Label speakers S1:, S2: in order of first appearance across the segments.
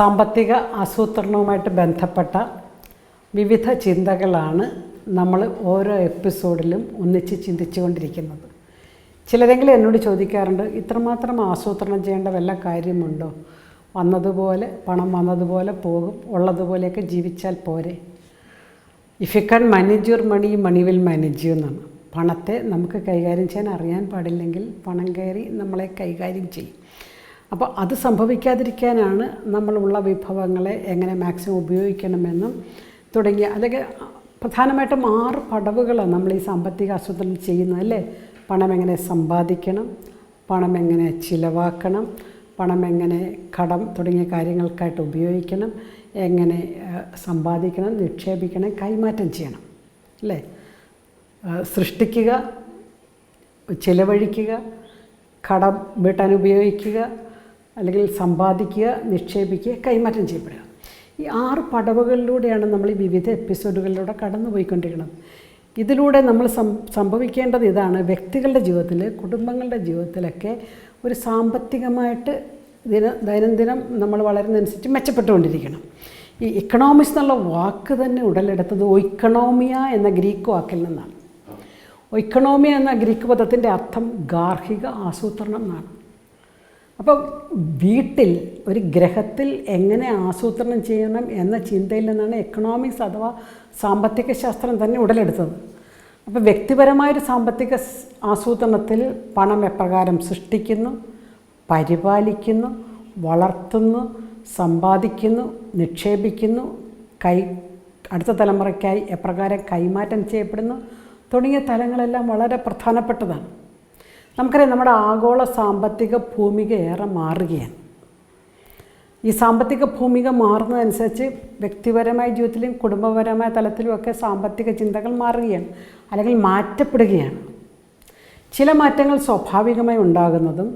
S1: സാമ്പത്തിക ആസൂത്രണവുമായിട്ട് ബന്ധപ്പെട്ട വിവിധ ചിന്തകളാണ് നമ്മൾ ഓരോ എപ്പിസോഡിലും ഒന്നിച്ച് ചിന്തിച്ചുകൊണ്ടിരിക്കുന്നത്. ചിലരെങ്കിലും എന്നോട് ചോദിക്കാറുണ്ട് ഇത്രമാത്രം ആസൂത്രണം ചെയ്യേണ്ട വല്ല കാര്യമുണ്ടോ? വന്നതുപോലെ പണം വന്നതുപോലെ പോകും ഉള്ളതുപോലെയൊക്കെ ജീവിച്ചാൽ പോരെ? If you can manage your money money will manage you എന്നാണ്. പണത്തെ നമുക്ക് കൈകാര്യം ചെയ്യാൻ അറിയാൻ പാടില്ലെങ്കിൽ പണം കയറി നമ്മളെ കൈകാര്യം ചെയ്യും. അപ്പോൾ അത് സംഭവിക്കാതിരിക്കാനാണ് നമ്മളുള്ള വിഭവങ്ങളെ എങ്ങനെ മാക്സിമം ഉപയോഗിക്കണമെന്നും തുടങ്ങിയ അല്ലെങ്കിൽ പ്രധാനമായിട്ടും ആറ് പടവുകളാണ് നമ്മൾ ഈ സാമ്പത്തിക ആസൂത്രണം ചെയ്യുന്നത് അല്ലേ? പണം എങ്ങനെ സമ്പാദിക്കണം പണം എങ്ങനെ ചിലവാക്കണം പണം എങ്ങനെ കടം തുടങ്ങിയ കാര്യങ്ങൾക്കായിട്ട് ഉപയോഗിക്കണം എങ്ങനെ സമ്പാദിക്കണം നിക്ഷേപിക്കണം കൈമാറ്റം ചെയ്യണം അല്ലേ? സൃഷ്ടിക്കുക ചിലവഴിക്കുക കടം വീട്ടാൻ ഉപയോഗിക്കുക അല്ലെങ്കിൽ സമ്പാദിക്കുക നിക്ഷേപിക്കുക കൈമാറ്റം ചെയ്യപ്പെടുക. ഈ ആറ് പടവുകളിലൂടെയാണ് നമ്മൾ ഈ വിവിധ എപ്പിസോഡുകളിലൂടെ കടന്നു പോയിക്കൊണ്ടിരിക്കുന്നത് ഇതിലൂടെ നമ്മൾ സംഭവിക്കേണ്ടത് ഇതാണ്. വ്യക്തികളുടെ ജീവിതത്തിൽ കുടുംബങ്ങളുടെ ജീവിതത്തിലൊക്കെ ഒരു സാമ്പത്തികമായിട്ട് ദിന ദൈനംദിനം നമ്മൾ വളരുന്നതനുസരിച്ച് മെച്ചപ്പെട്ടുകൊണ്ടിരിക്കണം. ഈ ഇക്കണോമിക്സ് എന്നുള്ള വാക്ക് തന്നെ ഉടലെടുത്തത് ഒയിക്കണോമിയ എന്ന ഗ്രീക്ക് വാക്കിൽ നിന്നാണ്. ഒയിക്കണോമിയ എന്ന ഗ്രീക്ക് പദത്തിന്റെ അർത്ഥം ഗാർഹിക ആസൂത്രണം എന്നാണ്. അപ്പം വീട്ടിൽ ഒരു ഗ്രഹത്തിൽ എങ്ങനെ ആസൂത്രണം ചെയ്യണം എന്ന ചിന്തയിൽ നിന്നാണ് എക്കണോമിക്സ് അഥവാ സാമ്പത്തിക ശാസ്ത്രം തന്നെ ഉടലെടുത്തത്. അപ്പോൾ വ്യക്തിപരമായൊരു സാമ്പത്തിക ആസൂത്രണത്തിൽ പണം എപ്രകാരം സൃഷ്ടിക്കുന്നു പരിപാലിക്കുന്നു വളർത്തുന്നു സമ്പാദിക്കുന്നു നിക്ഷേപിക്കുന്നു കൈ അടുത്ത തലമുറയ്ക്കായി എപ്രകാരം കൈമാറ്റം ചെയ്യപ്പെടുന്നു തുടങ്ങിയ തലങ്ങളെല്ലാം വളരെ പ്രധാനപ്പെട്ടതാണ്. നമുക്കറിയാം നമ്മുടെ ആഗോള സാമ്പത്തിക ഭൂമിക ഏറെ മാറുകയാണ്. ഈ സാമ്പത്തിക ഭൂമിക മാറുന്നതനുസരിച്ച് വ്യക്തിപരമായ ജീവിതത്തിലും കുടുംബപരമായ തലത്തിലുമൊക്കെ സാമ്പത്തിക ചിന്തകൾ മാറുകയാണ് അല്ലെങ്കിൽ മാറ്റപ്പെടുകയാണ്. ചില മാറ്റങ്ങൾ സ്വാഭാവികമായി ഉണ്ടാകുന്നതും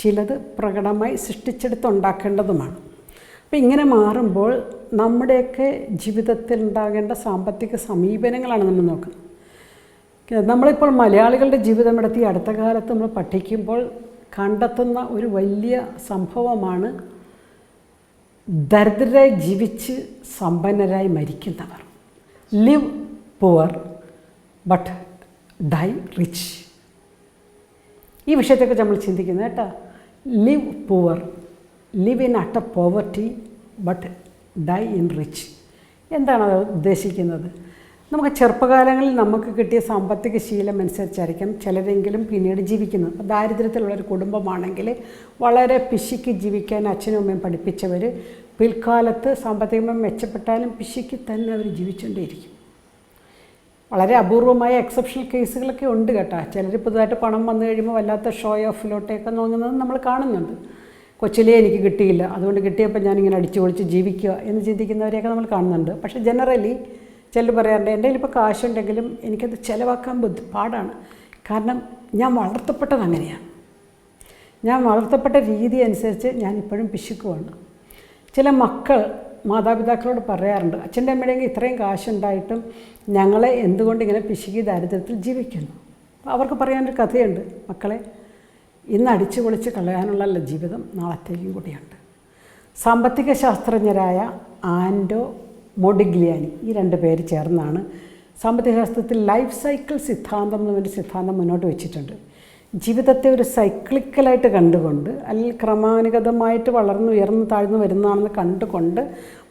S1: ചിലത് പ്രകടമായി സൃഷ്ടിച്ചെടുത്തുണ്ടാക്കേണ്ടതുമാണ്. അപ്പോൾ ഇങ്ങനെ മാറുമ്പോൾ നമ്മുടെയൊക്കെ ജീവിതത്തിൽ ഉണ്ടാകേണ്ട സാമ്പത്തിക സമീപനങ്ങളാണ് നമ്മൾ നോക്കുന്നത്. നമ്മളിപ്പോൾ മലയാളികളുടെ ജീവിതം എടുത്ത് ഈ അടുത്ത കാലത്ത് നമ്മൾ പഠിക്കുമ്പോൾ കണ്ടെത്തുന്ന ഒരു വലിയ സംഭവമാണ് ദരിദ്രരായി ജീവിച്ച് സമ്പന്നരായി മരിക്കുന്നവർ. Live poor but die rich ഈ വിഷയത്തെക്കുറിച്ച് നമ്മൾ ചിന്തിക്കുന്നത് കേട്ടോ. Live poor live in utter poverty but die in rich എന്താണ് ഉദ്ദേശിക്കുന്നത്? നമുക്ക് ചെറുപ്പകാലങ്ങളിൽ നമുക്ക് കിട്ടിയ സാമ്പത്തിക ശീലം അനുസരിച്ചായിരിക്കും ചിലരെങ്കിലും പിന്നീട് ജീവിക്കുന്നത്. അപ്പോൾ ദാരിദ്ര്യത്തിലുള്ളൊരു കുടുംബമാണെങ്കിൽ വളരെ പിശിക്ക് ജീവിക്കാൻ അച്ഛനും അമ്മയും പഠിപ്പിച്ചവർ പിൽക്കാലത്ത് സാമ്പത്തികമായി മെച്ചപ്പെട്ടാലും പിശിക്ക് തന്നെ അവർ ജീവിച്ചുകൊണ്ടേയിരിക്കും. വളരെ അപൂർവമായ എക്സെപ്ഷണൽ കേസുകളൊക്കെ ഉണ്ട് കേട്ടോ. ചിലർ പുതുതായിട്ട് പണം വന്നു കഴിയുമ്പോൾ വല്ലാത്ത ഷോ ഓഫിലോട്ടൊക്കെ നോങ്ങുന്നത് നമ്മൾ കാണുന്നുണ്ട്. കൊച്ചിലേ എനിക്ക് കിട്ടിയില്ല. അതുകൊണ്ട് കിട്ടിയപ്പോൾ ഞാനിങ്ങനെ അടിച്ചു പൊളിച്ച് ജീവിക്കുക എന്ന് ചിന്തിക്കുന്നവരെയൊക്കെ നമ്മൾ കാണുന്നുണ്ട്. പക്ഷേ ജനറലി ചിലർ പറയാറുണ്ട് എന്റെ കയ്യിലിപ്പോൾ കാശുണ്ടെങ്കിലും എനിക്കത് ചിലവാക്കാൻ ബുദ്ധി പാടാണ് കാരണം ഞാൻ വളർത്തപ്പെട്ടത് അങ്ങനെയാണ്. ഞാൻ വളർത്തപ്പെട്ട രീതി അനുസരിച്ച് ഞാൻ ഇപ്പോഴും പിശുക്കുവാണ്. ചില മക്കൾ മാതാപിതാക്കളോട് പറയാറുണ്ട് അച്ഛന്റെ അമ്മയുടെയെങ്കിൽ ഇത്രയും കാശുണ്ടായിട്ടും ഞങ്ങളെ എന്തുകൊണ്ട് ഇങ്ങനെ പിശുക്കി ദാരിദ്ര്യത്തിൽ ജീവിക്കുന്നു? അവർക്ക് പറയാനൊരു കഥയുണ്ട് മക്കളെ ഇന്ന് അടിച്ചു പൊളിച്ച് കളയാനുള്ള ജീവിതം നാളത്തേക്കും കൂടിയുണ്ട്. സാമ്പത്തിക ശാസ്ത്രജ്ഞരായ ആൻഡോ മൊഡിഗ്ലിയാനി ഈ രണ്ട് പേര് ചേർന്നാണ് സാമ്പത്തിക ശാസ്ത്രത്തിൽ ലൈഫ് സൈക്കിൾ സിദ്ധാന്തം എന്ന് പറഞ്ഞൊരു സിദ്ധാന്തം മുന്നോട്ട് വെച്ചിട്ടുണ്ട്. ജീവിതത്തെ ഒരു സൈക്ലിക്കലായിട്ട് കണ്ടുകൊണ്ട് അല്ലെങ്കിൽ ക്രമാനുഗതമായിട്ട് വളർന്നു ഉയർന്നു താഴ്ന്നു വരുന്നതാണെന്ന് കണ്ടുകൊണ്ട്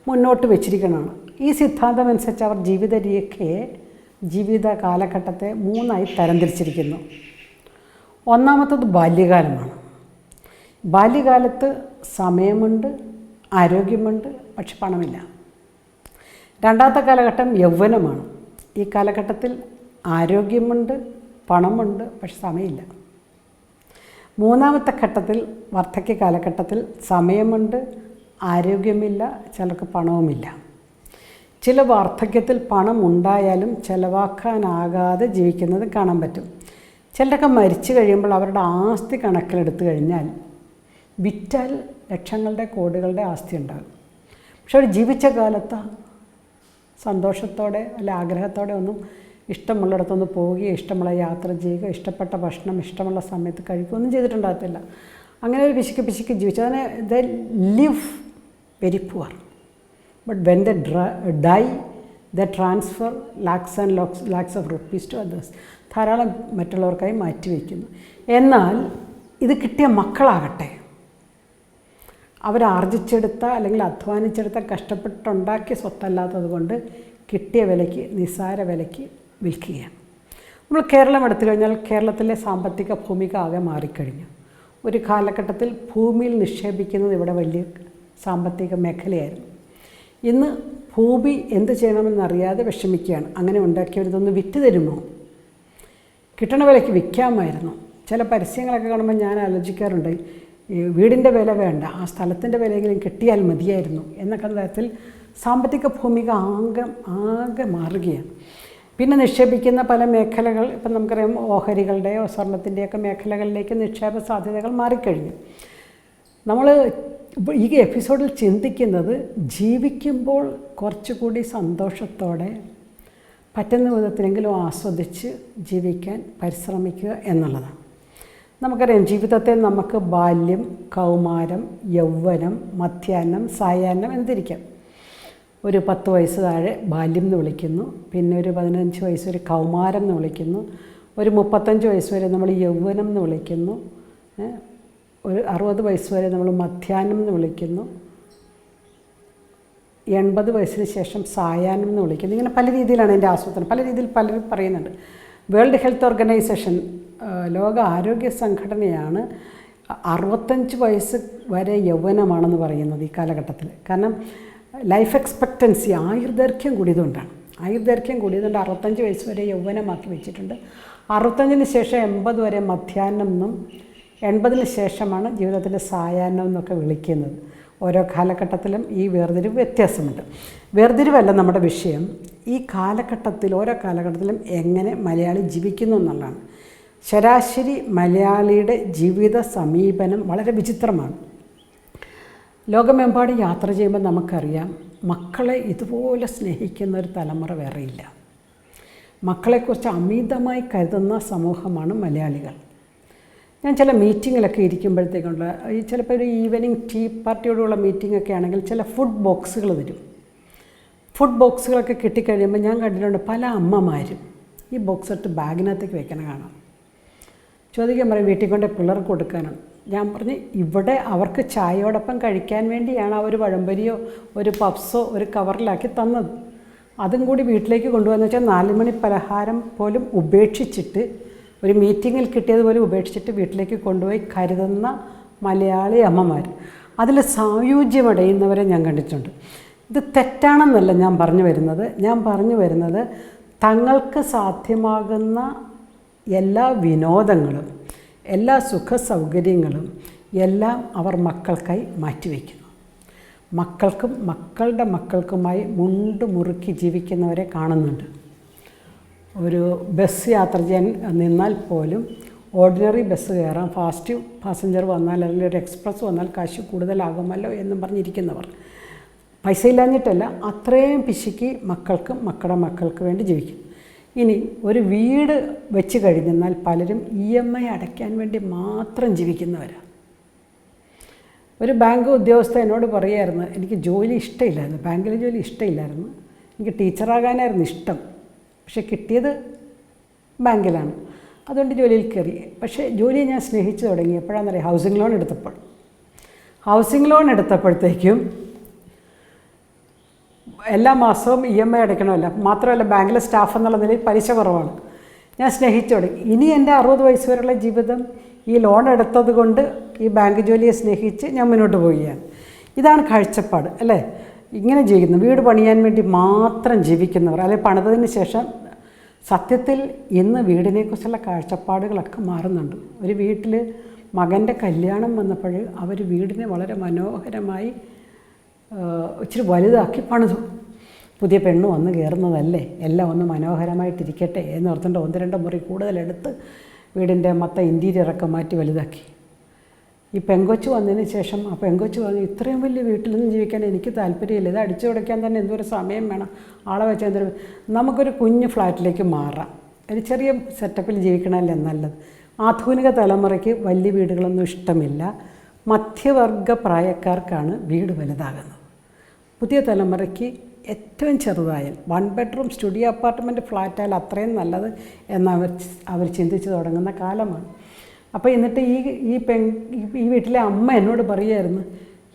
S1: മുന്നോട്ട് വെച്ചിരിക്കണമാണ് ഈ സിദ്ധാന്തം അനുസരിച്ച് അവർ ജീവിത രേഖയെ ജീവിത കാലഘട്ടത്തെ മൂന്നായി തരംതിരിച്ചിരിക്കുന്നു. ഒന്നാമത്തത് ബാല്യകാലമാണ്. ബാല്യകാലത്ത് സമയമുണ്ട് ആരോഗ്യമുണ്ട് പക്ഷെ പണമില്ല. രണ്ടാമത്തെ കാലഘട്ടം യൗവനമാണ്. ഈ കാലഘട്ടത്തിൽ ആരോഗ്യമുണ്ട് പണമുണ്ട് പക്ഷെ സമയമില്ല. മൂന്നാമത്തെ ഘട്ടത്തിൽ വാർദ്ധക്യ കാലഘട്ടത്തിൽ സമയമുണ്ട് ആരോഗ്യമില്ല ചിലർക്ക് പണവുമില്ല. ചില വാർദ്ധക്യത്തിൽ പണം ഉണ്ടായാലും ചിലവാക്കാനാകാതെ ജീവിക്കുന്നത് കാണാൻ പറ്റും. ചിലരൊക്കെ മരിച്ചു കഴിയുമ്പോൾ അവരുടെ ആസ്തി കണക്കിലെടുത്തു കഴിഞ്ഞാൽ വിറ്റാൽ ലക്ഷങ്ങളുടെ കോടികളുടെ ആസ്തി ഉണ്ടാകും. പക്ഷെ അവർ ജീവിച്ച കാലത്ത് സന്തോഷത്തോടെ അല്ല ആഗ്രഹത്തോടെ ഒന്നും ഇഷ്ടമുള്ളിടത്തൊന്ന് പോവുകയോ ഇഷ്ടമുള്ള യാത്ര ചെയ്യുക ഇഷ്ടപ്പെട്ട ഭക്ഷണം ഇഷ്ടമുള്ള സമയത്ത് കഴിക്കുകയൊന്നും ചെയ്തിട്ടുണ്ടാകത്തില്ല. അങ്ങനെ ഒരു പിശുക്ക് പിശുക്ക് ജീവിച്ചു. അതിനെ they live very poor but when they die they transfer lakhs and lakhs lakhs of rupees to others ധാരാളം മറ്റുള്ളവർക്കായി മാറ്റിവെക്കുന്നു. എന്നാൽ ഇത് കിട്ടിയ മക്കളാകട്ടെ. അവരാർജിച്ചെടുത്ത അല്ലെങ്കിൽ അധ്വാനിച്ചെടുത്ത കഷ്ടപ്പെട്ടുണ്ടാക്കിയ സ്വത്തല്ലാത്തത് കൊണ്ട് കിട്ടിയ വിലയ്ക്ക് നിസ്സാര വിലയ്ക്ക് വിൽക്കുകയാണ്. നമ്മൾ കേരളം എടുത്തു കഴിഞ്ഞാൽ കേരളത്തിലെ സാമ്പത്തിക ഭൂമിക ആകെ മാറിക്കഴിഞ്ഞു. ഒരു കാലഘട്ടത്തിൽ ഭൂമിയിൽ നിക്ഷേപിക്കുന്നത് ഇവിടെ വലിയ സാമ്പത്തിക മേഖലയായിരുന്നു. ഇന്ന് ഭൂമി എന്ത് ചെയ്യണമെന്നറിയാതെ വിഷമിക്കുകയാണ്. അങ്ങനെ ഉണ്ടാക്കിയവരിതൊന്ന് വിറ്റ് തരുമോ? കിട്ടണ വിലയ്ക്ക് വിൽക്കാമായിരുന്നു. ചില പരസ്യങ്ങളൊക്കെ കാണുമ്പോൾ ഞാൻ ആലോചിക്കാറുണ്ട് ഈ വീടിന്റെ വില വേണ്ട ആ സ്ഥലത്തിന്റെ വിലയെങ്കിലും കിട്ടിയാൽ മതിയായിരുന്നു എന്നൊക്കെ തരത്തിൽ സാമ്പത്തിക ഭൂമിക ആകെ ആകെ മാറുകയാണ്. പിന്നെ നിക്ഷേപിക്കുന്ന പല മേഖലകൾ ഇപ്പം നമുക്കറിയാം ഓഹരികളുടെയോ സ്വർണത്തിന്റെയൊക്കെ മേഖലകളിലേക്ക് നിക്ഷേപ സാധ്യതകൾ മാറിക്കഴിഞ്ഞു. നമ്മൾ ഈ എപ്പിസോഡിൽ ചിന്തിക്കുന്നത് ജീവിക്കുമ്പോൾ കുറച്ചുകൂടി സന്തോഷത്തോടെ പറ്റുന്ന വിധത്തിലെങ്കിലും ആസ്വദിച്ച് ജീവിക്കാൻ പരിശ്രമിക്കുക എന്നുള്ളതാണ്. നമുക്കറിയാം ജീവിതത്തെ നമുക്ക് ബാല്യം കൗമാരം യൗവനം മധ്യാഹ്നം സായാഹ്നം എന്നിരിക്കാം ഒരു പത്ത് വയസ്സ് താഴെ ബാല്യം എന്ന് വിളിക്കുന്നു പിന്നെ ഒരു പതിനഞ്ച് വയസ്സ് ഒരു കൗമാരം എന്ന് വിളിക്കുന്നു ഒരു മുപ്പത്തഞ്ച് വയസ്സ് വരെ നമ്മൾ യൗവനം എന്ന് വിളിക്കുന്നു ഒരു അറുപത് വയസ്സ് വരെ നമ്മൾ മധ്യാഹ്നം എന്ന് വിളിക്കുന്നു എൺപത് വയസ്സിന് ശേഷം സായാഹ്നം എന്ന് വിളിക്കുന്നു. ഇങ്ങനെ പല രീതിയിലാണ് എന്റെ ആസൂത്രണം. പല രീതിയിൽ പലരും പറയുന്നുണ്ട്. വേൾഡ് ഹെൽത്ത് ഓർഗനൈസേഷൻ ലോക ആരോഗ്യ സംഘടനയാണ് അറുപത്തഞ്ച് വയസ്സ് വരെ യൗവനമാണെന്ന് പറയുന്നത് ഈ കാലഘട്ടത്തിൽ. കാരണം ലൈഫ് എക്സ്പെക്റ്റൻസി ആയുർദൈർഘ്യം കൂടിയതുകൊണ്ടാണ്. ആയുർദൈർഘ്യം കൂടിയതുകൊണ്ട് അറുപത്തഞ്ച് വയസ്സ് വരെ യൗവനമാക്കി വെച്ചിട്ടുണ്ട്. അറുപത്തഞ്ചിന് ശേഷം എൺപത് വരെ മധ്യാഹ്നം എന്നും എൺപതിന് ശേഷമാണ് ജീവിതത്തിന്റെ സായാഹ്നം എന്നൊക്കെ വിളിക്കുന്നത്. ഓരോ കാലഘട്ടത്തിലും ഈ വേർതിരിവ് വ്യത്യാസമുണ്ട്. വേർതിരിവല്ല നമ്മുടെ വിഷയം. ഈ കാലഘട്ടത്തിൽ ഓരോ കാലഘട്ടത്തിലും എങ്ങനെ മലയാളി ജീവിക്കുന്നു എന്നുള്ളതാണ്. ശരാശരി മലയാളിയുടെ ജീവിത സമീപനം വളരെ വിചിത്രമാണ്. ലോകമെമ്പാടും യാത്ര ചെയ്യുമ്പോൾ നമുക്കറിയാം മക്കളെ ഇതുപോലെ സ്നേഹിക്കുന്ന ഒരു തലമുറ വേറെയില്ല മക്കളെക്കുറിച്ച് അമിതമായി കരുതുന്ന സമൂഹമാണ് മലയാളികൾ. ഞാൻ ചില മീറ്റിങ്ങിലൊക്കെ ഇരിക്കുമ്പോഴത്തേക്കുള്ള ഈ ചിലപ്പോൾ ഒരു ഈവനിങ് ടീ പാർട്ടിയോടുള്ള മീറ്റിംഗ് ഒക്കെ ആണെങ്കിൽ ചില ഫുഡ് ബോക്സുകൾ തരും ഫുഡ് ബോക്സുകളൊക്കെ കിട്ടിക്കഴിയുമ്പോൾ ഞാൻ കണ്ടിട്ടുണ്ട് പല അമ്മമാരും ഈ ബോക്സ് എടുത്ത് ബാഗിനകത്തേക്ക് വെക്കണ കാണാം. ചോദിക്കാൻ പറയും വീട്ടിൽ കൊണ്ട് പിള്ളേർക്ക് കൊടുക്കാനാണ് ഞാൻ പറഞ്ഞ് ഇവിടെ അവർക്ക് ചായയോടൊപ്പം കഴിക്കാൻ വേണ്ടിയാണ് ആ ഒരു വഴമ്പരിയോ ഒരു പപ്സോ ഒരു കവറിലാക്കി തന്നത്. അതും കൂടി വീട്ടിലേക്ക് കൊണ്ടുവന്ന് വെച്ചാൽ നാല് മണി പലഹാരം പോലും ഉപേക്ഷിച്ചിട്ട് ഒരു മീറ്റിങ്ങിൽ കിട്ടിയതുപോലെ ഉപേക്ഷിച്ചിട്ട് വീട്ടിലേക്ക് കൊണ്ടുപോയി കരുതുന്ന മലയാളി അമ്മമാർ അതിൽ സായുജ്യമടയുന്നവരെ ഞാൻ കണ്ടിട്ടുണ്ട്. ഇത് തെറ്റാണെന്നല്ല ഞാൻ പറഞ്ഞു വരുന്നത്. ഞാൻ പറഞ്ഞു വരുന്നത് തങ്ങൾക്ക് സാധ്യമാകുന്ന എല്ലാ വിനോദങ്ങളും എല്ലാ സുഖ സൗകര്യങ്ങളും എല്ലാം അവർ മക്കൾക്കായി മാറ്റിവെക്കുന്നു. മക്കൾക്കും മക്കളുടെ മക്കൾക്കുമായി മുണ്ട് മുറുക്കി ജീവിക്കുന്നവരെ കാണുന്നുണ്ട്. ഒരു ബസ് യാത്ര ചെയ്യാൻ നിന്നാൽ പോലും ഓർഡിനറി ബസ് കയറാം. ഫാസ്റ്റ് പാസഞ്ചർ വന്നാൽ അല്ലെങ്കിൽ ഒരു എക്സ്പ്രസ് വന്നാൽ കാശ് കൂടുതലാകുമല്ലോ എന്നും പറഞ്ഞിരിക്കുന്നവർ. പൈസ ഇല്ലാഞ്ഞിട്ടല്ല അത്രയും പിശുക്കി മക്കൾക്കും മക്കളുടെ മക്കൾക്ക് വേണ്ടി ജീവിക്കും. ഇനി ഒരു വീട് വെച്ച് കഴിഞ്ഞെന്നാൽ പലരും ഇ എം ഐ അടയ്ക്കാൻ വേണ്ടി മാത്രം ജീവിക്കുന്നവരാണ് ഒരു ബാങ്ക് ഉദ്യോഗസ്ഥ എന്നോട് പറയുമായിരുന്നു എനിക്ക് ജോലി ഇഷ്ടമില്ലായിരുന്നു ബാങ്കിലെ ജോലി ഇഷ്ടമില്ലായിരുന്നു എനിക്ക് ടീച്ചറാകാനായിരുന്നു ഇഷ്ടം പക്ഷെ കിട്ടിയത് ബാങ്കിലാണ്. അതുകൊണ്ട് ജോലിയിൽ കയറി. പക്ഷേ ജോലിയെ ഞാൻ സ്നേഹിച്ചു തുടങ്ങി. എപ്പോഴാണെന്നറിയാം ഹൗസിംഗ് ലോൺ എടുത്തപ്പോൾ. ഹൗസിംഗ് ലോൺ എടുത്തപ്പോഴത്തേക്കും എല്ലാ മാസവും ഇ എം ഐ അടയ്ക്കണമല്ല. മാത്രമല്ല ബാങ്കിലെ സ്റ്റാഫ് എന്നുള്ള നിലയിൽ പലിശ കുറവാണ്. ഞാൻ സ്നേഹിച്ചോളി ഇനി എന്റെ അറുപത് വയസ്സ് വരെയുള്ള ജീവിതം ഈ ലോൺ എടുത്തത് കൊണ്ട് ഈ ബാങ്ക് ജോലിയെ സ്നേഹിച്ച് ഞാൻ മുന്നോട്ട് പോവുകയാണ്. ഇതാണ് കാഴ്ചപ്പാട് അല്ലേ? ഇങ്ങനെ ജീവിക്കുന്നു. വീട് പണിയാൻ വേണ്ടി മാത്രം ജീവിക്കുന്നവർ അല്ലെ? പണിതതിന് ശേഷം സത്യത്തിൽ ഇന്ന് വീടിനെക്കുറിച്ചുള്ള കാഴ്ചപ്പാടുകളൊക്കെ മാറുന്നുണ്ട്. ഒരു വീട്ടിൽ മകന്റെ കല്യാണം വന്നപ്പോൾ അവർ വീടിനെ വളരെ മനോഹരമായി ഇച്ചിരി വലുതാക്കി പണിതു. പുതിയ പെണ്ണ് വന്ന് കയറുന്നതല്ലേ? എല്ലാം ഒന്ന് മനോഹരമായിട്ടിരിക്കട്ടെ എന്ന് ഓർത്തുകൊണ്ട് ഒന്ന് രണ്ട് മുറി കൂടുതലെടുത്ത് വീടിന്റെ മൊത്തം ഇന്റീരിയറൊക്കെ മാറ്റി വലുതാക്കി. ഈ പെങ്കൊച്ച് വന്നതിന് ശേഷം ആ പെങ്കൊച്ച് പറഞ്ഞു ഇത്രയും വലിയ വീട്ടിൽ നിന്ന് ജീവിക്കാൻ എനിക്ക് താല്പര്യമില്ല. ഇത് അടിച്ചു കൊടുക്കാൻ തന്നെ എന്തൊരു സമയം വേണം. ആളെ വെച്ച് എന്തൊരു നമുക്കൊരു കുഞ്ഞ് ഫ്ലാറ്റിലേക്ക് മാറാം. ഒരു ചെറിയ സെറ്റപ്പിൽ ജീവിക്കണമല്ലേ നല്ലത്. ആധുനിക തലമുറയ്ക്ക് വലിയ വീടുകളൊന്നും ഇഷ്ടമില്ല. മധ്യവർഗ പ്രായക്കാർക്കാണ് വീട് വലുതാകുന്നത്. പുതിയ തലമുറയ്ക്ക് ഏറ്റവും ചെറുതായാൽ വൺ ബെഡ്റൂം സ്റ്റുഡിയോ അപ്പാർട്ട്മെന്റ് ഫ്ലാറ്റായാൽ അത്രയും നല്ലത് എന്നവർ അവർ ചിന്തിച്ചു തുടങ്ങുന്ന കാലമാണ്. അപ്പോൾ എന്നിട്ട് ഈ ഈ പെൺ ഈ- വീട്ടിലെ അമ്മ എന്നോട് പറയുമായിരുന്നു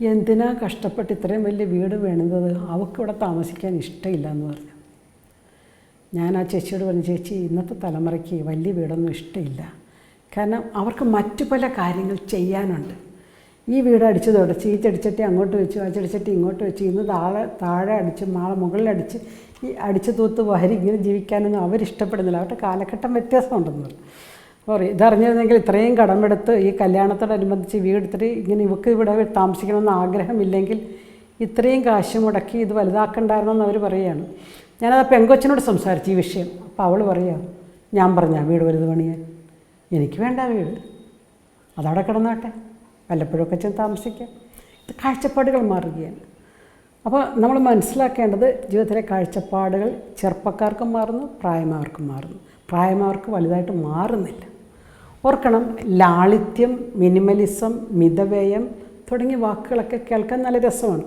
S1: എന്തിനാ കഷ്ടപ്പെട്ട് ഇത്രയും വലിയ വീട് വേണത് അവൾക്ക് ഇവിടെ താമസിക്കാൻ ഇഷ്ടമില്ല എന്ന് പറഞ്ഞു. ഞാൻ ആ ചേച്ചിയോട് പറഞ്ഞു ചേച്ചി ഇന്നത്തെ തലമുറയ്ക്ക് വലിയ വീടൊന്നും ഇഷ്ടമില്ല. കാരണം അവർക്ക് മറ്റു പല കാര്യങ്ങൾ ചെയ്യാനുണ്ട്. ഈ വീട് അടിച്ച് തുടച്ച് ഈ ചെടിച്ചട്ടി അങ്ങോട്ട് വെച്ചു ആ ചെടിച്ചട്ടി ഇങ്ങോട്ട് വെച്ച് ഇന്ന് താഴെ താഴെ അടിച്ച് മാളെ മുകളിലടിച്ച് ഈ അടിച്ച് തൂത്ത് വാരി ഇങ്ങനെ ജീവിക്കാനൊന്നും അവരിഷ്ടപ്പെടുന്നില്ല. അവരുടെ കാലഘട്ടം വ്യത്യാസമുണ്ടെന്ന് പറയും ഇതറിഞ്ഞിരുന്നെങ്കിൽ ഇത്രയും കടമെടുത്ത് ഈ കല്യാണത്തോടനുബന്ധിച്ച് വീടെടുത്തിട്ട് ഇങ്ങനെ ഇവക്ക് ഇവിടെ താമസിക്കണമെന്ന് ആഗ്രഹമില്ലെങ്കിൽ ഇത്രയും കാശ് മുടക്കി ഇത് വലുതാക്കണ്ടായിരുന്നെന്ന് അവർ പറയുകയാണ്. ഞാനത് പെങ്കൊച്ചിനോട് സംസാരിച്ചു ഈ വിഷയം. അപ്പോൾ അവൾ പറയുക ഞാൻ പറഞ്ഞ വീട് വലുത് പണിയാൻ. എനിക്ക് വേണ്ട വീട്. അതവിടെ കിടന്നോട്ടെ. വല്ലപ്പോഴൊക്കെ ചെന്ന് താമസിക്കാം. കാഴ്ചപ്പാടുകൾ മാറുകയാണ്. അപ്പോൾ നമ്മൾ മനസ്സിലാക്കേണ്ടത് ജീവിതത്തിലെ കാഴ്ചപ്പാടുകൾ ചെറുപ്പക്കാർക്കും മാറുന്നു പ്രായമാർക്കും മാറുന്നു. പ്രായമാർക്ക് വലുതായിട്ട് മാറുന്നില്ല. ഓർക്കണം ലാളിത്യം മിനിമലിസം മിതവ്യയം തുടങ്ങിയ വാക്കുകളൊക്കെ കേൾക്കാൻ നല്ല രസമാണ്.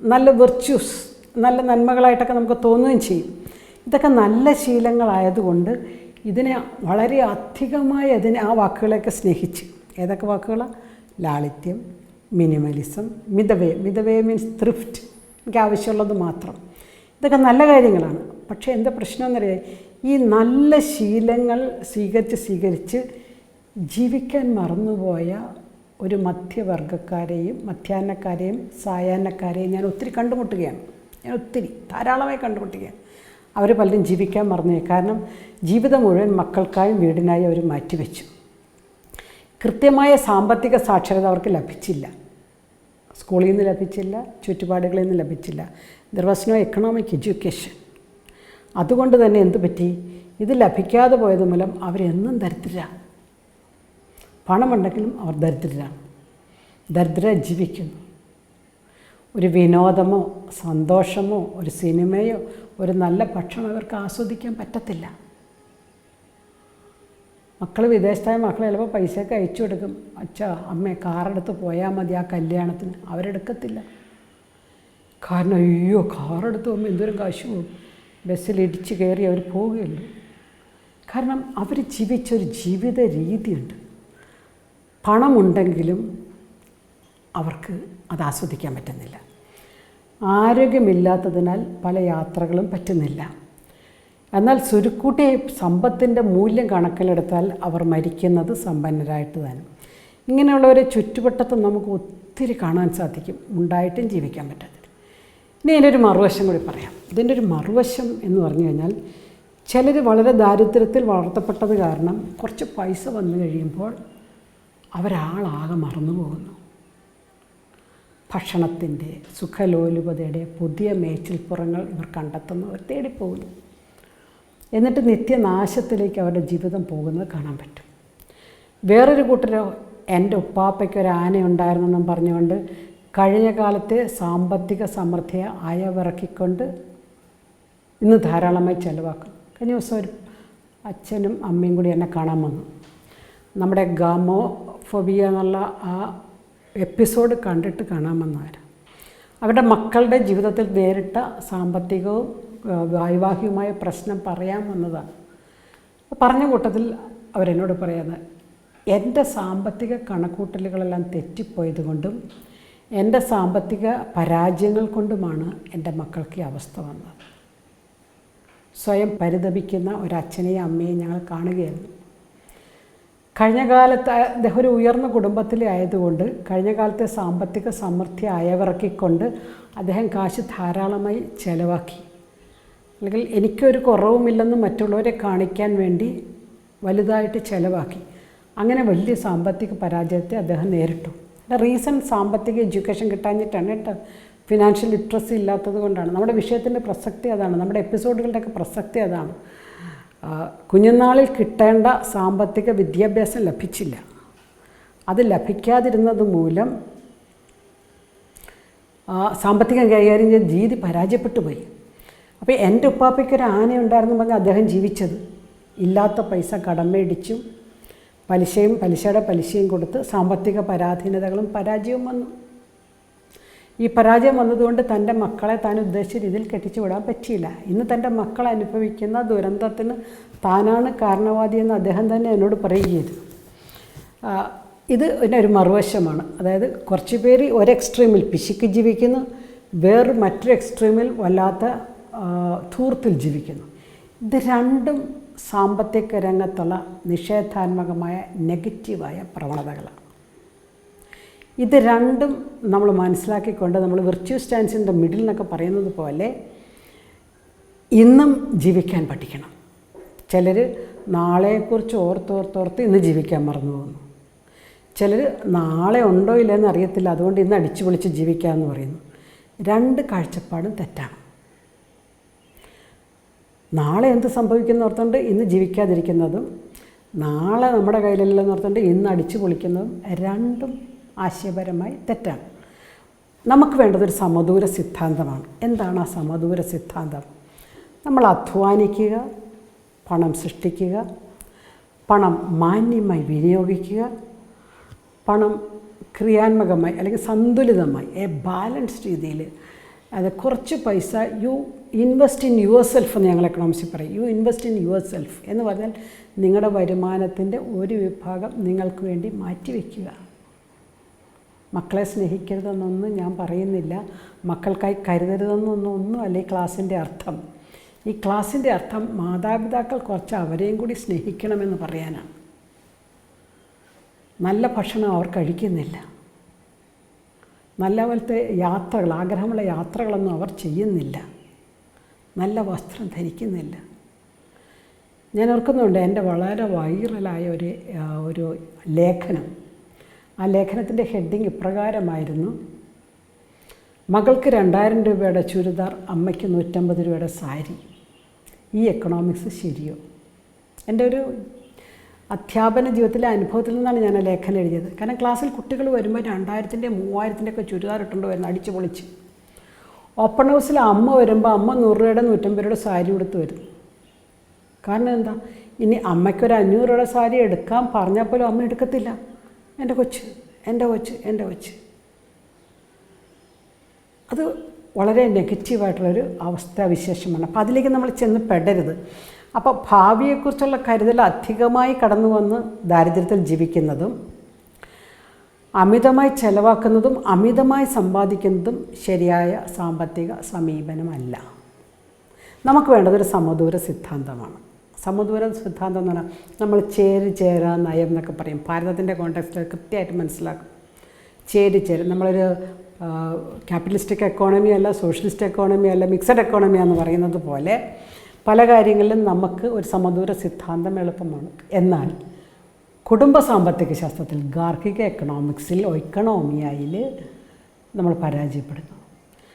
S1: നല്ല വെർച്യൂസ് നല്ല നന്മകളായിട്ടൊക്കെ നമുക്ക് തോന്നുകയും ചെയ്യും. ഇതൊക്കെ നല്ല ശീലങ്ങളായതുകൊണ്ട് ഇതിനെ വളരെ അധികമായി അതിനെ ആ വാക്കുകളെയൊക്കെ സ്നേഹിച്ച്. ഏതൊക്കെ വാക്കുകളാണ് ലാളിത്യം മിനിമലിസം മിതവേ. മിതവേ മീൻസ് ത്രിഫ്റ്റ് എനിക്ക് ആവശ്യമുള്ളത് മാത്രം. ഇതൊക്കെ നല്ല കാര്യങ്ങളാണ്. പക്ഷേ എന്താ പ്രശ്നമെന്നറിയാം ഈ നല്ല ശീലങ്ങൾ സ്വീകരിച്ച് സ്വീകരിച്ച് ജീവിക്കാൻ മറന്നുപോയ ഒരു മധ്യവർഗക്കാരെയും മധ്യാഹ്നക്കാരെയും സായാഹ്നക്കാരെയും ഞാൻ ഒത്തിരി കണ്ടുമുട്ടുകയാണ്. ഞാൻ ഒത്തിരി ധാരാളമായി കണ്ടുമുട്ടുകയാണ്. അവർ പലരും ജീവിക്കാൻ മറന്നു കാരണം ജീവിതം മുഴുവൻ മക്കൾക്കായും വീടിനായും അവർ മാറ്റിവെച്ചു. കൃത്യമായ സാമ്പത്തിക സാക്ഷരത അവർക്ക് ലഭിച്ചില്ല. സ്കൂളിൽ നിന്ന് ലഭിച്ചില്ല ചുറ്റുപാടുകളിൽ നിന്ന് ലഭിച്ചില്ല. There was no economic education അതുകൊണ്ട് തന്നെ എന്ത് പറ്റി? ഇത് ലഭിക്കാതെ പോയത് മൂലം അവരെന്നും ദരിദ്രരാണ് പണമുണ്ടെങ്കിലും അവർ ദരിദ്രരാണ് ദരിദ്ര ജീവിക്കുന്നു. ഒരു വിനോദമോ സന്തോഷമോ ഒരു സിനിമയോ ഒരു നല്ല ഭക്ഷണം അവർക്ക് ആസ്വദിക്കാൻ പറ്റത്തില്ല. മക്കൾ വിദേശത്തായ മക്കൾ ചിലപ്പോൾ പൈസയൊക്കെ അയച്ചു കൊടുക്കും. അച്ഛ അമ്മ കാറെടുത്ത് പോയാൽ മതി ആ കല്യാണത്തിന്. അവരെടുക്കത്തില്ല. കാരണം അയ്യോ കാറെടുത്ത് പോകുമ്പോൾ എന്തോരം കാശ് പോകും. ബസ്സിൽ ഇടിച്ച് കയറി അവർ പോവുകയുള്ളൂ കാരണം അവർ ജീവിച്ചൊരു ജീവിത രീതിയുണ്ട്. പണമുണ്ടെങ്കിലും അവർക്ക് അത് ആസ്വദിക്കാൻ പറ്റുന്നില്ല. ആരോഗ്യമില്ലാത്തതിനാൽ പല യാത്രകളും പറ്റുന്നില്ല. എന്നാൽ സുരുക്കൂട്ടി സമ്പത്തിന്റെ മൂല്യം കണക്കിലെടുത്താൽ അവർ മരിക്കുന്നത് സമ്പന്നരായിട്ട് തന്നെ. ഇങ്ങനെയുള്ളവരെ ചുറ്റുവട്ടത്ത് നമുക്ക് ഒത്തിരി കാണാൻ സാധിക്കും. ഉണ്ടായിട്ടും ജീവിക്കാൻ പറ്റത്തില്ല. ഇനി ഇതിന്റെ ഒരു മറുവശം കൂടി പറയാം. ഇതിന്റെ ഒരു മറുവശം എന്ന് പറഞ്ഞു കഴിഞ്ഞാൽ ചിലർ വളരെ ദാരിദ്ര്യത്തിൽ വളർത്തപ്പെട്ടത് കാരണം കുറച്ച് പൈസ വന്നു കഴിയുമ്പോൾ അവരാളാകെ മറന്നു പോകുന്നു. ഭക്ഷണത്തിന്റെ സുഖലോലുപതയുടെ പുതിയ മേച്ചിൽപ്പുറങ്ങൾ ഇവർ കണ്ടെത്തുന്നവർ തേടിപ്പോകുന്നു. എന്നിട്ട് നിത്യനാശത്തിലേക്ക് അവരുടെ ജീവിതം പോകുന്നത് കാണാൻ പറ്റും. വേറൊരു കൂട്ടരോ എന്റെ ഉപ്പാപ്പയ്ക്ക് ഒരു ആന ഉണ്ടായിരുന്നെന്നും പറഞ്ഞുകൊണ്ട് കഴിഞ്ഞ കാലത്തെ സാമ്പത്തിക സമൃദ്ധിയെ അയവിറക്കിക്കൊണ്ട് ഇന്ന് ധാരാളമായി ചിലവാക്കും. കഴിഞ്ഞ ദിവസം ഒരു അച്ഛനും അമ്മയും കൂടി എന്നെ കാണാൻ വന്നു. നമ്മുടെ ഗാമോ ഫൊബിയ എന്നുള്ള ആ എപ്പിസോഡ് കണ്ടിട്ട് കാണാൻ അവരുടെ മക്കളുടെ ജീവിതത്തിൽ നേരിട്ട സാമ്പത്തികവും വൈവാഹികവുമായ പ്രശ്നം പറയാൻ വന്നതാണ്. പറഞ്ഞ കൂട്ടത്തിൽ അവരെന്നോട് പറയുന്നത് എന്റെ സാമ്പത്തിക കണക്കൂട്ടലുകളെല്ലാം തെറ്റിപ്പോയത് കൊണ്ടും എന്റെ സാമ്പത്തിക പരാജയങ്ങൾ കൊണ്ടുമാണ് എന്റെ മക്കൾക്ക് ഈ അവസ്ഥ വന്നത്. സ്വയം പരിതപിക്കുന്ന ഒരച്ഛനെയും അമ്മയെയും ഞങ്ങൾ കാണുകയായിരുന്നു. കഴിഞ്ഞ കാലത്ത് അദ്ദേഹം ഒരു ഉയർന്ന കുടുംബത്തിലെ ആയതുകൊണ്ട് കഴിഞ്ഞ കാലത്തെ സാമ്പത്തിക സമൃദ്ധി അയവിറക്കിക്കൊണ്ട് അദ്ദേഹം കാശ് ധാരാളമായി ചെലവാക്കി. അല്ലെങ്കിൽ എനിക്കൊരു കുറവുമില്ലെന്ന് മറ്റുള്ളവരെ കാണിക്കാൻ വേണ്ടി വലുതായിട്ട് ചെലവാക്കി. അങ്ങനെ വലിയ സാമ്പത്തിക പരാജയത്തെ അദ്ദേഹം നേരിട്ടു. റീസൺ സാമ്പത്തിക എഡ്യൂക്കേഷൻ കിട്ടാഞ്ഞിട്ടാണ് കേട്ടോ. ഫിനാൻഷ്യൽ ലിറ്ററസി ഇല്ലാത്തത് കൊണ്ടാണ്. നമ്മുടെ വിഷയത്തിന്റെ പ്രസക്തി അതാണ്. നമ്മുടെ എപ്പിസോഡുകളുടെയൊക്കെ പ്രസക്തി അതാണ്. കുഞ്ഞുനാളിൽ കിട്ടേണ്ട സാമ്പത്തിക വിദ്യാഭ്യാസം ലഭിച്ചില്ല. അത് ലഭിക്കാതിരുന്നത് മൂലം സാമ്പത്തികം കൈകാര്യം ചെയ്ത് ജീതി പരാജയപ്പെട്ടു പോയി. അപ്പോൾ എന്റെ ഉപ്പാപ്പയ്ക്ക് ഒരു ആന ഉണ്ടായിരുന്നു പറഞ്ഞാൽ അദ്ദേഹം ജീവിച്ചത്. ഇല്ലാത്ത പൈസ കടമേടിച്ചും പലിശയും പലിശയുടെ പലിശയും കൊടുത്ത് സാമ്പത്തിക പരാധീനതകളും പരാജയവും വന്നു. ഈ പരാജയം വന്നതുകൊണ്ട് തന്റെ മക്കളെ താൻ ഉദ്ദേശിച്ച രീതിയിൽ കെട്ടിച്ചു വിടാൻ പറ്റിയില്ല. ഇന്ന് തന്റെ മക്കൾ അനുഭവിക്കുന്ന ദുരന്തത്തിന് താനാണ് കാരണവാദി എന്ന് അദ്ദേഹം തന്നെ എന്നോട് പറയുകയായിരുന്നു. ഇത് പിന്നെ ഒരു മറുവശമാണ്. അതായത് കുറച്ച് പേര് ഒരു എക്സ്ട്രീമിൽ പിശുക്ക് ജീവിക്കുന്നു വേറെ മറ്റൊരു എക്സ്ട്രീമിൽ വല്ലാത്ത ധൂർത്തിൽ ജീവിക്കുന്നു. ഇത് രണ്ടും സാമ്പത്തിക രംഗത്തുള്ള നിഷേധാത്മകമായ നെഗറ്റീവായ പ്രവണതകളാണ്. ഇത് രണ്ടും നമ്മൾ മനസ്സിലാക്കിക്കൊണ്ട് നമ്മൾ വിർച്വൽ സ്റ്റാൻസിന്റെ മിഡിൽ എന്നൊക്കെ പറയുന്നത് പോലെ ഇന്നും ജീവിക്കാൻ പഠിക്കണം. ചിലർ നാളെക്കുറിച്ച് ഓർത്തോർത്തോർത്ത് ഇന്ന് ജീവിക്കാൻ മറന്നു പോകുന്നു. ചിലർ നാളെ ഉണ്ടോ ഇല്ലയെന്ന് അറിയത്തില്ല അതുകൊണ്ട് ഇന്ന് അടിച്ചു പൊളിച്ച് ജീവിക്കാമെന്ന് പറയുന്നു. രണ്ട് കാഴ്ചപ്പാടും തെറ്റാണ്. നാളെ എന്ത് സംഭവിക്കുന്ന ഓർത്തുകൊണ്ട് ഇന്ന് ജീവിക്കാതിരിക്കുന്നതും നാളെ നമ്മുടെ കയ്യിലല്ലെന്ന് ഓർത്തുകൊണ്ട് ഇന്ന് അടിച്ചു പൊളിക്കുന്നതും രണ്ടും ആശയപരമായി തെറ്റാണ്. നമുക്ക് വേണ്ടത് ഒരു സമദൂര സിദ്ധാന്തമാണ്. എന്താണ് ആ സമദൂര സിദ്ധാന്തം? നമ്മൾ അധ്വാനിക്കുക പണം സൃഷ്ടിക്കുക പണം മാന്യമായി വിനിയോഗിക്കുക പണം ക്രിയാത്മകമായി അല്ലെങ്കിൽ സന്തുലിതമായി എ ബാലൻസ്ഡ് രീതിയിൽ അത് കുറച്ച് പൈസ you invest in yourself എന്ന് ഞങ്ങൾ എക്കണോമിക്സിൽ പറയും. You invest in yourself എന്ന് പറഞ്ഞാൽ നിങ്ങളുടെ വരുമാനത്തിന്റെ ഒരു വിഭാഗം നിങ്ങൾക്ക് വേണ്ടി മാറ്റിവെക്കുക. മക്കളെ സ്നേഹിക്കരുതെന്നൊന്നും ഞാൻ പറയുന്നില്ല. മക്കൾക്കായി കരുതരുതെന്നൊന്നും ഒന്നും അല്ല ക്ലാസ്സിന്റെ അർത്ഥം. ഈ ക്ലാസ്സിന്റെ അർത്ഥം മാതാപിതാക്കൾ കുറച്ച് അവരെയും കൂടി സ്നേഹിക്കണമെന്ന് പറയാനാണ്. നല്ല ഭക്ഷണം അവർ കഴിക്കുന്നില്ല. നല്ല പോലത്തെ യാത്രകൾ ആഗ്രഹമുള്ള യാത്രകളൊന്നും അവർ ചെയ്യുന്നില്ല. നല്ല വസ്ത്രം ധരിക്കുന്നില്ല. ഞാൻ ഓർക്കുന്നുണ്ട് എന്റെ വളരെ വൈറലായ ഒരു ഒരു ലേഖനം. ആ ലേഖനത്തിന്റെ ഹെഡിങ് ഇപ്രകാരമായിരുന്നു. മകൾക്ക് രണ്ടായിരം രൂപയുടെ ചുരിദാർ അമ്മയ്ക്ക് നൂറ്റമ്പത് രൂപയുടെ സാരി. ഈ എക്കണോമിക്സ് ശരിയോ? എന്റെ ഒരു അധ്യാപന ജീവിതത്തിലെ അനുഭവത്തിൽ നിന്നാണ് ഞാൻ ആ ലേഖനം എഴുതിയത്. കാരണം ക്ലാസ്സിൽ കുട്ടികൾ വരുമ്പോൾ രണ്ടായിരത്തിന്റെ മൂവായിരത്തിന്റെ ഒക്കെ ചുരിദാർ ഇട്ടുകൊണ്ട് വരുന്നത് അടിച്ചു പൊളിച്ച്. ഓപ്പൺ ഹൗസിൽ അമ്മ വരുമ്പോൾ അമ്മ നൂറ് രൂപയുടെ നൂറ്റമ്പത് രൂപയുടെ സാരി കൊടുത്ത് വരും. കാരണം എന്താ? ഇനി അമ്മയ്ക്കൊരു അഞ്ഞൂറ് രൂപയുടെ സാരി എടുക്കാൻ പറഞ്ഞാൽ പോലും അമ്മ എടുക്കത്തില്ല. എന്റെ കൊച്ച് എന്റെ കൊച്ച് എന്റെ കൊച്ച്. അത് വളരെ നെഗറ്റീവായിട്ടുള്ളൊരു അവസ്ഥാവിശേഷമാണ് അപ്പോൾ അതിലേക്ക് നമ്മൾ ചെന്ന് പെടരുത്. അപ്പോൾ ഭാവിയെക്കുറിച്ചുള്ള കരുതൽ അധികമായി കടന്നു വന്ന് ദാരിദ്ര്യത്തിൽ ജീവിക്കുന്നതും അമിതമായി ചെലവാക്കുന്നതും അമിതമായി സമ്പാദിക്കുന്നതും ശരിയായ സാമ്പത്തിക സമീപനമല്ല. നമുക്ക് വേണ്ടതൊരു സമദൂര സിദ്ധാന്തമാണ്. സമദൂര സിദ്ധാന്തം എന്ന് പറഞ്ഞാൽ നമ്മൾ ചേരി ചേരാ നയം എന്നൊക്കെ പറയും. ഭാരതത്തിന്റെ കോണ്ടെക്സ്റ്റിൽ കൃത്യമായിട്ട് മനസ്സിലാക്കും. ചേരി ചേര്. നമ്മളൊരു ക്യാപിറ്റലിസ്റ്റിക് എക്കോണമി അല്ല സോഷ്യലിസ്റ്റ് എക്കോണമി അല്ല മിക്സഡ് എക്കോണമി എന്ന് പറയുന്നത് പോലെ പല കാര്യങ്ങളിലും നമുക്ക് ഒരു സമദൂര സിദ്ധാന്തം എളുപ്പമാണ്. എന്നാൽ കുടുംബ സാമ്പത്തിക ശാസ്ത്രത്തിൽ ഗാർഹിക എക്കണോമിക്സിൽ എക്കണോമിയയിൽ നമ്മൾ പരാജയപ്പെടുന്നു.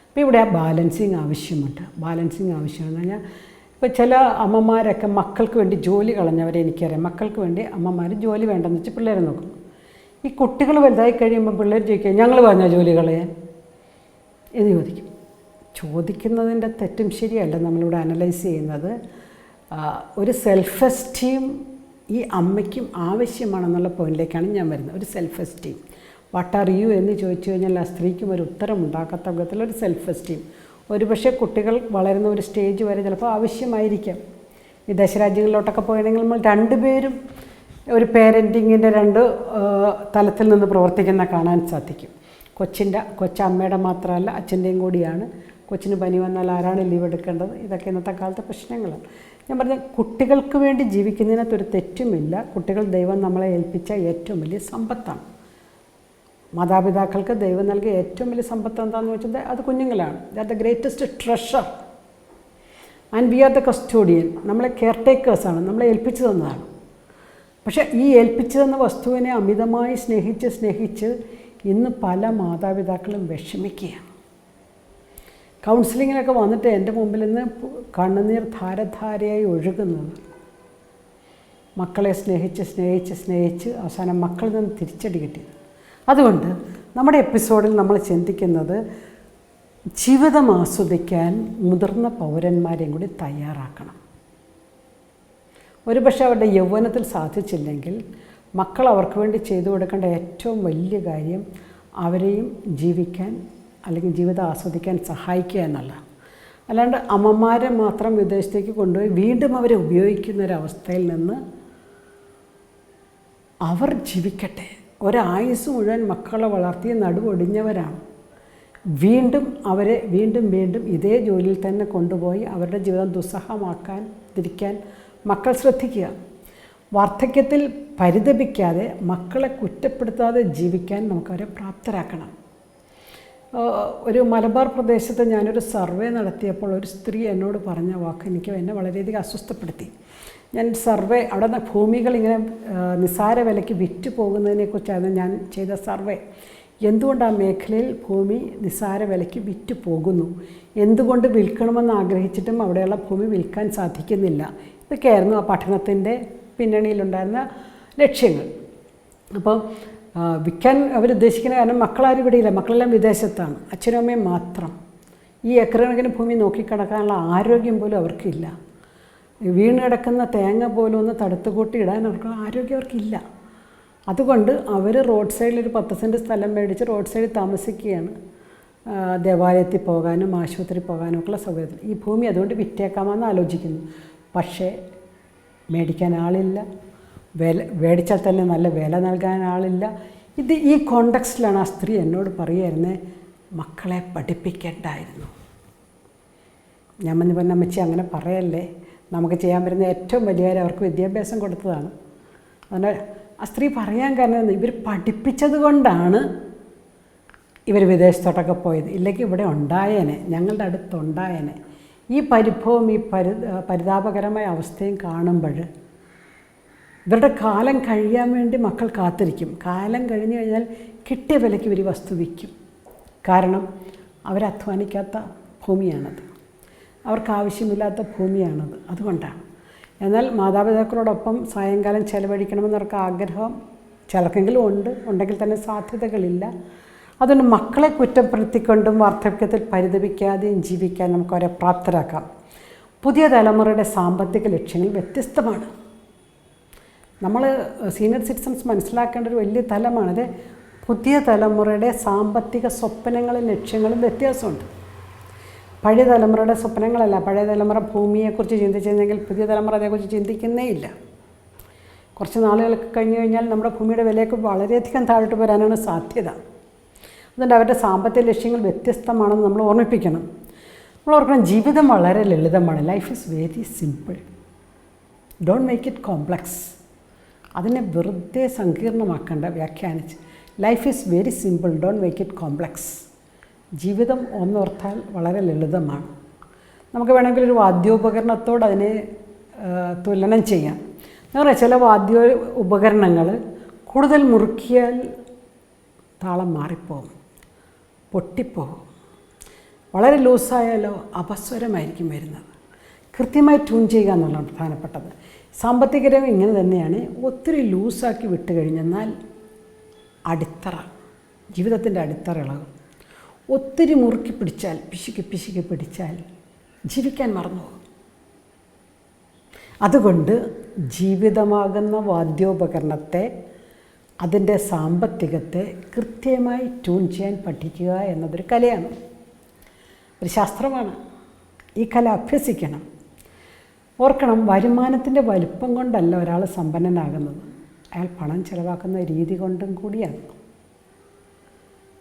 S1: അപ്പോൾ ഇവിടെ ബാലൻസിങ് ആവശ്യമുണ്ട്. ബാലൻസിങ് ആവശ്യമെന്ന് പറഞ്ഞാൽ ഇപ്പോൾ ചില അമ്മമാരൊക്കെ മക്കൾക്ക് വേണ്ടി ജോലി കളഞ്ഞവരെ എനിക്കറിയാം. മക്കൾക്ക് വേണ്ടി അമ്മമാർ ജോലി വേണ്ടെന്ന് വെച്ച് പിള്ളേരെ നോക്കും. ഈ കുട്ടികൾ വലുതായി കഴിയുമ്പോൾ പിള്ളേർ ചോദിക്കുക ഞങ്ങൾ പറഞ്ഞ ജോലി കളയാൻ എന്ന് ചോദിക്കും. ചോദിക്കുന്നതിന്റെ തെറ്റും ശരിയല്ല. നമ്മളിവിടെ അനലൈസ് ചെയ്യുന്നത് ഒരു സെൽഫ് എസ്റ്റീം ഈ അമ്മയ്ക്കും ആവശ്യമാണെന്നുള്ള പോയിന്റിലേക്കാണ് ഞാൻ വരുന്നത്. ഒരു self esteem what are you? എന്ന് ചോദിച്ചു കഴിഞ്ഞാൽ ആ സ്ത്രീക്കും ഒരു ഉത്തരം ഉണ്ടാക്കാത്ത വിധത്തിലൊരു സെൽഫ് എസ്റ്റീം ഒരുപക്ഷെ കുട്ടികൾ വളരുന്ന ഒരു സ്റ്റേജ് വരെ ചിലപ്പോൾ ആവശ്യമായിരിക്കാം. വിദേശ രാജ്യങ്ങളിലോട്ടൊക്കെ പോയണമെങ്കിൽ നമ്മൾ രണ്ടുപേരും ഒരു പേരന്റിങ്ങിന്റെ രണ്ട് തലത്തിൽ നിന്ന് പ്രവർത്തിക്കുന്ന കാണാൻ സാധിക്കും. കൊച്ചിന്റെ കൊച്ചമ്മയുടെ മാത്രമല്ല അച്ഛന്റെയും കൂടിയാണ്. കൊച്ചിന് പനി വന്നാൽ ആരാണ് ലീവ് എടുക്കേണ്ടത്? ഇതൊക്കെ ഇന്നത്തെ കാലത്തെ പ്രശ്നങ്ങളാണ്. ഞാൻ പറഞ്ഞ കുട്ടികൾക്ക് വേണ്ടി ജീവിക്കുന്നതിനകത്ത് ഒരു തെറ്റുമില്ല. കുട്ടികൾ ദൈവം നമ്മളെ ഏൽപ്പിച്ച ഏറ്റവും വലിയ സമ്പത്താണ്. മാതാപിതാക്കൾക്ക് ദൈവം നൽകിയ ഏറ്റവും വലിയ സമ്പത്ത് എന്താണെന്ന് വെച്ചാൽ അത് കുഞ്ഞുങ്ങളാണ്. They are the greatest treasure and we are the custodian നമ്മളെ കെയർ ടേക്കേഴ്സാണ് നമ്മളെ ഏൽപ്പിച്ചു തന്നതാണ്. പക്ഷേ ഈ ഏൽപ്പിച്ചു തന്ന വസ്തുവിനെ അമിതമായി സ്നേഹിച്ച് സ്നേഹിച്ച് ഇന്ന് പല മാതാപിതാക്കളും വിഷമിക്കുകയാണ്. കൗൺസിലിങ്ങിനൊക്കെ വന്നിട്ട് എന്റെ മുമ്പിൽ നിന്ന് കണ്ണുനീർ ധാരധാരയായി ഒഴുകുന്നത്. മക്കളെ സ്നേഹിച്ച് സ്നേഹിച്ച് സ്നേഹിച്ച് അവസാനം മക്കളിൽ നിന്ന് തിരിച്ചടി കിട്ടിയത് അതുകൊണ്ട് നമ്മുടെ എപ്പിസോഡിൽ നമ്മൾ ചിന്തിക്കുന്നത് ജീവിതം ആസ്വദിക്കാൻ മുതിർന്ന പൗരന്മാരെയും കൂടി തയ്യാറാക്കണം. ഒരുപക്ഷെ അവരുടെ യൗവനത്തിൽ സാധിച്ചില്ലെങ്കിൽ മക്കൾ അവർക്ക് വേണ്ടി ചെയ്തു കൊടുക്കേണ്ട ഏറ്റവും വലിയ കാര്യം അവരെയും ജീവിക്കാൻ അല്ലെങ്കിൽ ജീവിതം ആസ്വദിക്കാൻ സഹായിക്കുക എന്നുള്ളതാണ് അല്ലാണ്ട് അമ്മമാരെ മാത്രം വിദേശത്തേക്ക് കൊണ്ടുപോയി വീണ്ടും അവരെ ഉപയോഗിക്കുന്ന ഒരവസ്ഥയിൽ നിന്ന് അവർ ജീവിക്കട്ടെ. ഒരായുസ് മുഴുവൻ മക്കളെ വളർത്തി നടുവൊടിഞ്ഞവരാണ് വീണ്ടും അവരെ വീണ്ടും വീണ്ടും ഇതേ ജോലിയിൽ തന്നെ കൊണ്ടുപോയി അവരുടെ ജീവിതം ദുസ്സഹമാക്കാൻ തിരിക്കാൻ മക്കൾ ശ്രദ്ധിക്കുക. വാർദ്ധക്യത്തിൽ പരിതപിക്കാതെ മക്കളെ കുറ്റപ്പെടുത്താതെ ജീവിക്കാൻ നമുക്കവരെ പ്രാപ്തരാക്കണം. ഒരു മലബാർ പ്രദേശത്ത് ഞാനൊരു സർവേ നടത്തിയപ്പോൾ ഒരു സ്ത്രീ എന്നോട് പറഞ്ഞ വാക്ക് എനിക്ക് എന്നെ വളരെയധികം അസ്വസ്ഥപ്പെടുത്തി. ഞാൻ സർവേ അവിടെ ഭൂമികൾ ഇങ്ങനെ നിസാര വിലയ്ക്ക് വിറ്റ് പോകുന്നതിനെക്കുറിച്ചായിരുന്നു ഞാൻ ചെയ്ത സർവേ. എന്തുകൊണ്ട് ആ മേഖലയിൽ ഭൂമി നിസാര വിലയ്ക്ക് വിറ്റ് പോകുന്നു? എന്തുകൊണ്ട് വിൽക്കണമെന്ന് ആഗ്രഹിച്ചിട്ടും അവിടെയുള്ള ഭൂമി വിൽക്കാൻ സാധിക്കുന്നില്ല? ഇതൊക്കെയായിരുന്നു ആ പഠനത്തിന്റെ പിന്നണിയിലുണ്ടായിരുന്ന ലക്ഷ്യങ്ങൾ. അപ്പോൾ വിൽക്കാൻ അവരുദ്ദേശിക്കുന്ന കാരണം മക്കളാരും ഇവിടെ ഇല്ല. മക്കളെല്ലാം വിദേശത്താണ്. അച്ഛനും അമ്മയും മാത്രം. ഈ ഏക്കർ ഭൂമി നോക്കിക്കിടക്കാനുള്ള ആരോഗ്യം പോലും അവർക്കില്ല. വീണ് കിടക്കുന്ന തേങ്ങ പോലും ഒന്ന് തടുത്തുകൂട്ടി ഇടാൻ അവർക്ക് ആരോഗ്യം അവർക്കില്ല. അതുകൊണ്ട് അവർ റോഡ് സൈഡിൽ ഒരു പത്ത് സെന്റ് സ്ഥലം മേടിച്ച് റോഡ് സൈഡിൽ താമസിക്കുകയാണ്. ദേവാലയത്തിൽ പോകാനും ആശുപത്രി പോകാനും ഒക്കെയുള്ള സൗകര്യത്തിൽ. ഈ ഭൂമി അതുകൊണ്ട് വിറ്റേക്കാമെന്ന് ആലോചിക്കുന്നു. പക്ഷേ മേടിക്കാൻ ആളില്ല. വില മേടിച്ചാൽ തന്നെ നല്ല വില നൽകാൻ ആളില്ല. ഇത് ഈ കോണ്ടക്സ്റ്റിലാണ് ആ സ്ത്രീ എന്നോട് പറയുമായിരുന്നേ മക്കളെ പഠിപ്പിക്കേണ്ടായിരുന്നു. ഞാൻ വന്ന് പറഞ്ഞ അമ്മച്ചി അങ്ങനെ പറയല്ലേ. നമുക്ക് ചെയ്യാൻ പറ്റുന്ന ഏറ്റവും വലിയ കാര്യം അവർക്ക് വിദ്യാഭ്യാസം കൊടുത്തതാണ്. അതുകൊണ്ട് ആ സ്ത്രീ പറയാൻ കാരണം ഇവർ പഠിപ്പിച്ചത് കൊണ്ടാണ് ഇവർ വിദേശത്തോട്ടൊക്കെ പോയത്. ഇല്ലെങ്കിൽ ഇവിടെ ഉണ്ടായേനെ ഞങ്ങളുടെ അടുത്തുണ്ടായേനെ. ഈ പരിഭവം ഈ പരി പരിതാപകരമായ അവസ്ഥയും കാണുമ്പോൾ ഇവരുടെ കാലം കഴിയാൻ വേണ്ടി മക്കൾ കാത്തിരിക്കും. കാലം കഴിഞ്ഞു കഴിഞ്ഞാൽ കിട്ടിയ വിലയ്ക്ക് ഇവർ വസ്തു വിൽക്കും. കാരണം അവരധ്വാനിക്കാത്ത ഭൂമിയാണത്. അവർക്ക് ആവശ്യമില്ലാത്ത ഭൂമിയാണത്. അതുകൊണ്ടാണ്. എന്നാൽ മാതാപിതാക്കളോടൊപ്പം സായങ്കാലം ചെലവഴിക്കണമെന്നവർക്ക് ആഗ്രഹം ചിലർക്കെങ്കിലും ഉണ്ട്. ഉണ്ടെങ്കിൽ തന്നെ സാധ്യതകളില്ല. അതുകൊണ്ട് മക്കളെ കുറ്റപ്പെടുത്തിക്കൊണ്ടും വാർദ്ധക്യത്തിൽ പരിതപിക്കാതെയും ജീവിക്കാൻ നമുക്ക് അവരെ പ്രാപ്തരാക്കാം. പുതിയ തലമുറയുടെ സാമ്പത്തിക ലക്ഷ്യങ്ങൾ വ്യത്യസ്തമാണ്. നമ്മൾ സീനിയർ സിറ്റിസൺസ് മനസ്സിലാക്കേണ്ട ഒരു വലിയ തലമാണത്. പുതിയ തലമുറയുടെ സാമ്പത്തിക സ്വപ്നങ്ങളും ലക്ഷ്യങ്ങളും വ്യത്യാസമുണ്ട്. പഴയ തലമുറയുടെ സ്വപ്നങ്ങളല്ല പഴയ തലമുറ ഭൂമിയെക്കുറിച്ച് ചിന്തിച്ചിരുന്നെങ്കിൽ പുതിയ തലമുറ അതേക്കുറിച്ച് ചിന്തിക്കുന്നേ ഇല്ല. കുറച്ച് നാളുകളൊക്കെ കഴിഞ്ഞു കഴിഞ്ഞാൽ നമ്മുടെ ഭൂമിയുടെ വിലയൊക്കെ വളരെയധികം താഴോട്ട് വരാനാണ് സാധ്യത. അതുകൊണ്ട് അവരുടെ സാമ്പത്തിക ലക്ഷ്യങ്ങൾ വ്യത്യസ്തമാണെന്ന് നമ്മൾ ഓർമ്മിപ്പിക്കണം. നമ്മൾ ഓർക്കണം ജീവിതം വളരെ ലളിതമാണ്. Life is very simple don't make it complex അതിനെ വെറുതെ സങ്കീർണമാക്കേണ്ട വ്യാഖ്യാനിച്ച്. Life is very simple don't make it complex ജീവിതം ഒന്നോർത്താൽ വളരെ ലളിതമാണ്. നമുക്ക് വേണമെങ്കിൽ ഒരു വാദ്യോപകരണത്തോട് അതിനെ തുലനം ചെയ്യാം. പറയുക ചില വാദ്യ ഉപകരണങ്ങൾ കൂടുതൽ മുറുക്കിയാൽ താളം മാറിപ്പോകും പൊട്ടിപ്പോകും. വളരെ ലൂസായാലോ അപസ്വരമായിരിക്കും വരുന്നത്. കൃത്യമായി ട്യൂൺ ചെയ്യുക എന്നുള്ളതാണ് പ്രധാനപ്പെട്ടത്. സാമ്പത്തിക രംഗം ഇങ്ങനെ തന്നെയാണ് ഒത്തിരി ലൂസാക്കി വിട്ട് കഴിഞ്ഞെന്നാൽ അടിത്തറ ജീവിതത്തിന്റെ അടിത്തറ ഇളകും. ഒത്തിരി മുറുക്കി പിടിച്ചാൽ പിശുക്കി പിശുക്കി പിടിച്ചാൽ ജീവിക്കാൻ മറന്നുപോകും അതുകൊണ്ട് ജീവിതമാകുന്ന വാദ്യോപകരണത്തെ അതിന്റെ സാമ്പത്തികത്തെ കൃത്യമായി ട്യൂൺ ചെയ്യാൻ പഠിക്കുക എന്നതൊരു കലയാണ്. ഒരു ശാസ്ത്രമാണ്. ഈ കല അഭ്യസിക്കണം. ഓർക്കണം വരുമാനത്തിന്റെ വലിപ്പം കൊണ്ടല്ല ഒരാൾ സമ്പന്നനാകുന്നത്. അയാൾ പണം ചിലവാക്കുന്ന രീതി കൊണ്ടും കൂടിയാണ്.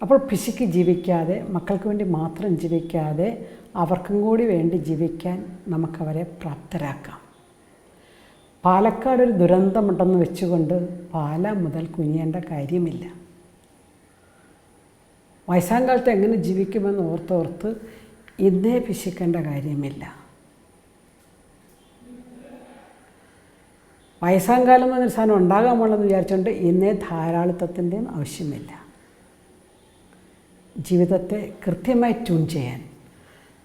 S1: അപ്പോൾ പിശുക്ക് ജീവിക്കാതെ മക്കൾക്ക് വേണ്ടി മാത്രം ജീവിക്കാതെ അവർക്കും കൂടി വേണ്ടി ജീവിക്കാൻ നമുക്കവരെ പ്രാപ്തരാക്കാം. പാലക്കാട് ഒരു ദുരന്തമുണ്ടെന്ന് വെച്ചുകൊണ്ട് പാല മുതൽ കുഞ്ഞേണ്ട കാര്യമില്ല. വയസ്സാങ്കാലത്ത് എങ്ങനെ ജീവിക്കുമെന്ന് ഓർത്തോർത്ത് ഇന്നേ പിശിക്കേണ്ട കാര്യമില്ല. വയസ്സാങ്കാലം എന്നൊരു സാധനം ഉണ്ടാകാൻ പോകണമെന്ന് വിചാരിച്ചുകൊണ്ട് ഇന്നേ ധാരാളിത്തത്തിന്റെയും ആവശ്യമില്ല. ജീവിതത്തെ കൃത്യമായി ട്യൂൺ ചെയ്യാൻ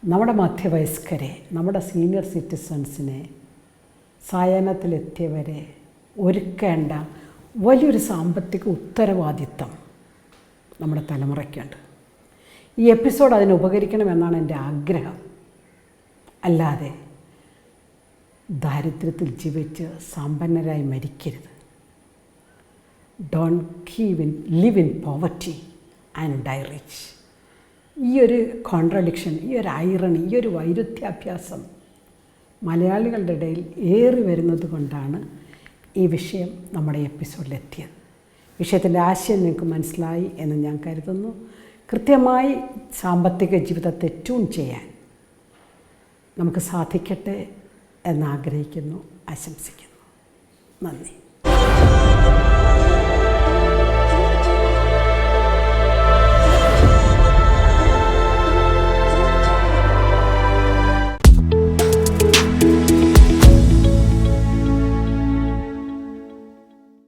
S1: നമ്മുടെ മധ്യവയസ്കരെ നമ്മുടെ സീനിയർ സിറ്റിസൺസിനെ സായാഹ്നത്തിലെത്തിയവരെ ഒരുക്കേണ്ട വലിയൊരു സാമ്പത്തിക ഉത്തരവാദിത്തം നമ്മുടെ തലമുറയ്ക്കുണ്ട്. ഈ എപ്പിസോഡ് അതിന് ഉപകരിക്കണമെന്നാണ് എന്റെ ആഗ്രഹം. അല്ലാതെ ദാരിദ്ര്യത്തിൽ ജീവിച്ച് സമ്പന്നരായി മരിക്കരുത്. Don't live in live in poverty and die rich ഈ ഒരു കോൺട്രഡിക്ഷൻ ഈ ഒരു ഐറണി ഈ ഒരു വൈരുദ്ധ്യാഭ്യാസം മലയാളികളുടെ ഇടയിൽ ഏറി വരുന്നത് കൊണ്ടാണ് ഈ വിഷയം നമ്മുടെ എപ്പിസോഡിലെത്തിയത് വിഷയത്തിന്റെ ആശയം നിങ്ങൾക്ക് മനസ്സിലായി എന്ന് ഞാൻ കരുതുന്നു. കൃത്യമായി സാമ്പത്തിക ജീവിതത്തെ ട്യൂൺ ചെയ്യാൻ നമുക്ക് സാധിക്കട്ടെ എന്നാഗ്രഹിക്കുന്നു ആശംസിക്കുന്നു. നന്ദി.